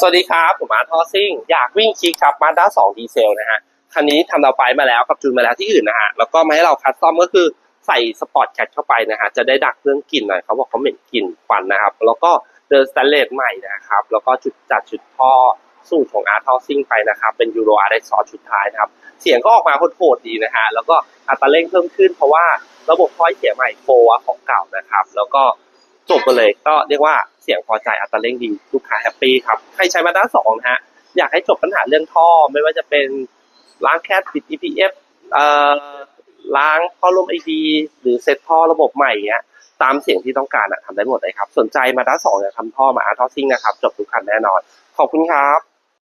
สวัสดีครับ ผมอาร์ทอซิ่ง อยากวิ่งคิกครับมาด้าสองดีเซลนะฮะ คันนี้ทำเราไปมาแล้วกับจูนมาแล้วที่อื่นนะฮะ แล้วก็มาให้เราคัดซ่อมก็คือใส่สปอร์ตแคทเข้าไปนะฮะ จะได้ดักเรื่องกลิ่นหน่อยเขาบอกเขาเหม็นกลิ่นควันนะครับ แล้วก็เดินสแตนเลสใหม่นะครับ แล้วก็จุดจัดชุดท่อสูตรของอาร์ทอซิ่งไปนะครับ เป็นยูโรอาร์เอ็กซ์ชุดท้ายนะครับ เสียงก็ออกมาโหดๆดีนะฮะ แล้วก็อัตราเร่งเพิ่มขึ้นเพราะว่าระบบถ้อยเสียใหม่โฟร์ของเก่านะครับ แล้วก็ จบไปเลยก็เรียกว่าเสียงพอใจอัตราเร่งดีลูกค้าแฮปปี้ครับใครใช้มาด้าสองนะฮะอยากให้จบปัญหาเรื่องท่อ ไม่ว่าจะเป็นล้างแคสติด EPF เอ่อล้างท่อลมไอดีหรือเซ็ตท่อระบบใหม่เงี้ยตามเสียงที่ต้องการอะทำได้หมดเลยครับ สนใจมาด้าสองเนี่ยทำท่อมาอาร์ทอซิ่งนะครับ จบทุกคันแน่นอน ขอบคุณครับ